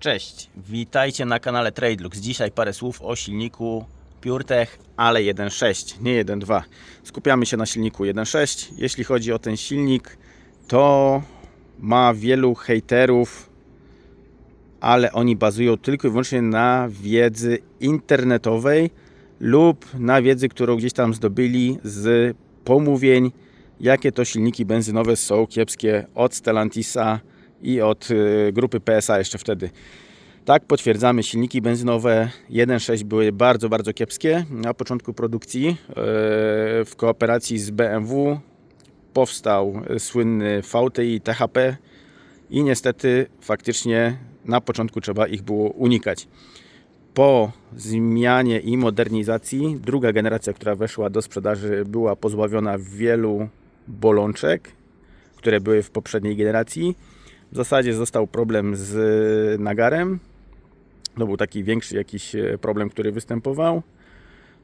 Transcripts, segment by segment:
Cześć, witajcie na kanale Tradelux. Dzisiaj parę słów o silniku PureTech, ale 1.6, nie 1.2. Skupiamy się na silniku 1.6. Jeśli chodzi o ten silnik, to ma wielu hejterów, ale oni bazują tylko i wyłącznie na wiedzy internetowej lub na wiedzy, którą gdzieś tam zdobyli z pomówień, jakie to silniki benzynowe są kiepskie od Stellantisa i od y, grupy PSA jeszcze wtedy. Tak, potwierdzamy, silniki benzynowe 1.6 były bardzo, bardzo kiepskie na początku produkcji. y, W kooperacji z BMW powstał słynny VTI THP i niestety faktycznie na początku trzeba ich było unikać. Po zmianie i modernizacji druga generacja, która weszła do sprzedaży była pozbawiona wielu bolączek, które były w poprzedniej generacji. W zasadzie został problem z nagarem. To był taki większy jakiś e, problem, który występował.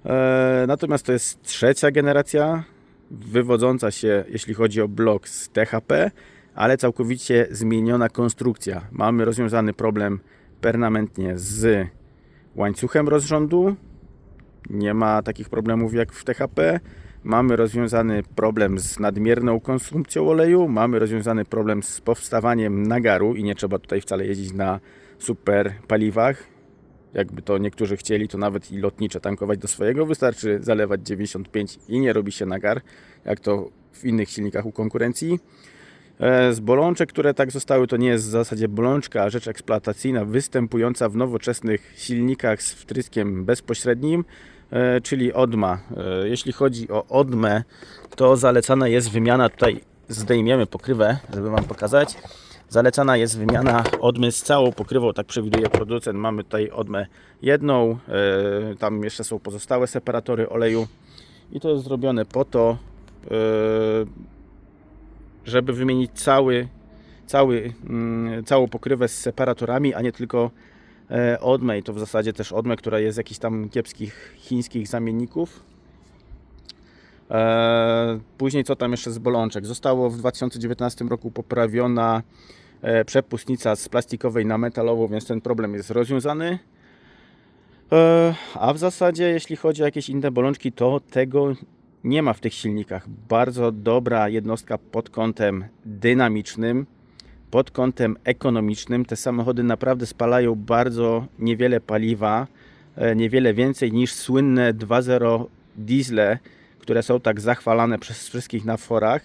E, Natomiast to jest trzecia generacja, wywodząca się, jeśli chodzi o blok z THP, ale całkowicie zmieniona konstrukcja. Mamy rozwiązany problem permanentnie z łańcuchem rozrządu. Nie ma takich problemów jak w THP. Mamy rozwiązany problem z nadmierną konsumpcją oleju, mamy rozwiązany problem z powstawaniem nagaru i nie trzeba tutaj wcale jeździć na super paliwach. Jakby to niektórzy chcieli, to nawet i lotnicze tankować do swojego, wystarczy zalewać 95 i nie robi się nagar, jak to w innych silnikach u konkurencji. E, Z bolączek, które tak zostały, to nie jest w zasadzie bolączka, a rzecz eksploatacyjna występująca w nowoczesnych silnikach z wtryskiem bezpośrednim, czyli odma. E, Jeśli chodzi o odmę, to zalecana jest wymiana, tutaj zdejmiemy pokrywę, żeby Wam pokazać. Zalecana jest wymiana odmy z całą pokrywą, tak przewiduje producent. Mamy tutaj odmę jedną, e, tam jeszcze są pozostałe separatory oleju i to jest zrobione po to, e, żeby wymienić cały, cały, mm, całą pokrywę z separatorami, a nie tylko e, odmę. I to w zasadzie też odmę, która jest z jakichś tam kiepskich chińskich zamienników. E, Później co tam jeszcze z bolączek? Zostało w 2019 roku poprawiona e, przepustnica z plastikowej na metalową, więc ten problem jest rozwiązany. A w zasadzie, jeśli chodzi o jakieś inne bolączki, to tego nie ma w tych silnikach. Bardzo dobra jednostka pod kątem dynamicznym, pod kątem ekonomicznym. Te samochody naprawdę spalają bardzo niewiele paliwa, e, niewiele więcej niż słynne 2.0 diesle, które są tak zachwalane przez wszystkich na forach.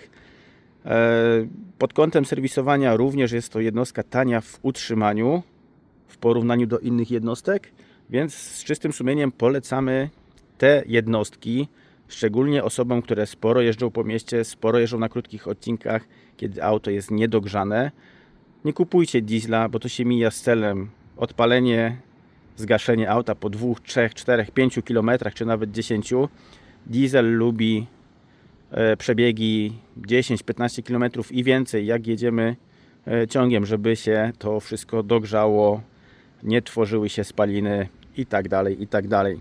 E, Pod kątem serwisowania również jest to jednostka tania w utrzymaniu w porównaniu do innych jednostek, więc z czystym sumieniem polecamy te jednostki, szczególnie osobom, które sporo jeżdżą po mieście, sporo jeżdżą na krótkich odcinkach, kiedy auto jest niedogrzane. Nie kupujcie diesla, bo to się mija z celem. Odpalenie, zgaszenie auta po 2, 3, 4, 5 km, czy nawet 10. Diesel lubi e, przebiegi 10-15 km i więcej, jak jedziemy e, ciągiem, żeby się to wszystko dogrzało, nie tworzyły się spaliny i tak dalej, i tak dalej.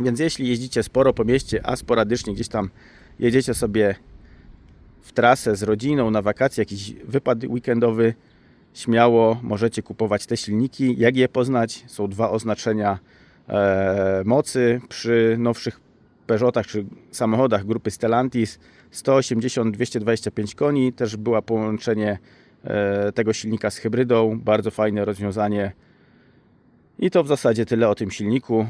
Więc jeśli jeździcie sporo po mieście, a sporadycznie gdzieś tam jedziecie sobie w trasę z rodziną, na wakacje, jakiś wypad weekendowy, śmiało możecie kupować te silniki. Jak je poznać? Są dwa oznaczenia e, mocy przy nowszych Peugeotach czy samochodach grupy Stellantis 180-225 koni. Też było połączenie e, tego silnika z hybrydą. Bardzo fajne rozwiązanie. I to w zasadzie tyle o tym silniku.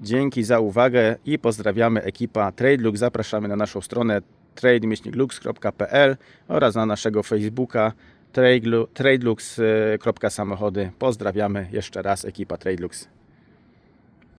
Dzięki za uwagę i pozdrawiamy ekipa TradeLux. Zapraszamy na naszą stronę trade-lux.pl oraz na naszego Facebooka tradelux.samochody. Pozdrawiamy jeszcze raz ekipa TradeLux.